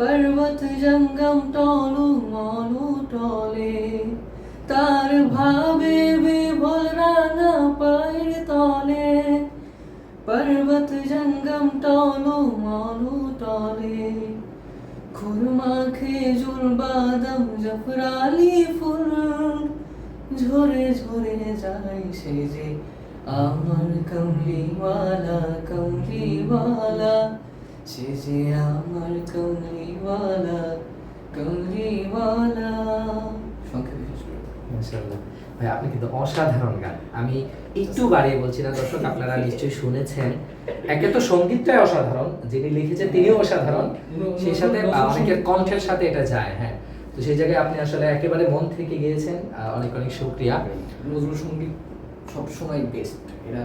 পর্বত জঙ্গম টলু মলু টলে। তার ভাবে বিভোল রাঙা পায়ের তলে। পর্বত জঙ্গম টলু মলু টলে। খুরমা খেজুর, বাদাম জফরালি ফুল। ঝরে ঝরে যায় সে যে আমার কমলিওয়ালা কমলিওয়ালা। সে যে আমার কমলিওয়ালা কমলিওয়ালা সংক্ষেপে শেষ করে মাশাআল্লাহ। ভাই আপনি কিন্তু অসাধারণ গান। আমি একটু বাড়িয়ে বলছি না দর্শক আপনারা নিশ্চয়ই শুনেছেন। একে তো সঙ্গীতটাই অসাধারণ যিনি লিখেছেন তিনিও অসাধারণ। সেই সাথে অনেকের কণ্ঠের সাথে এটা যায় হ্যাঁ। তো সেই জায়গায় আপনি আসলে একেবারে মন থেকে গিয়েছেন অনেক অনেক শুক্রিয়া। নজরুল সংগীত সবসময় বেস্ট এরা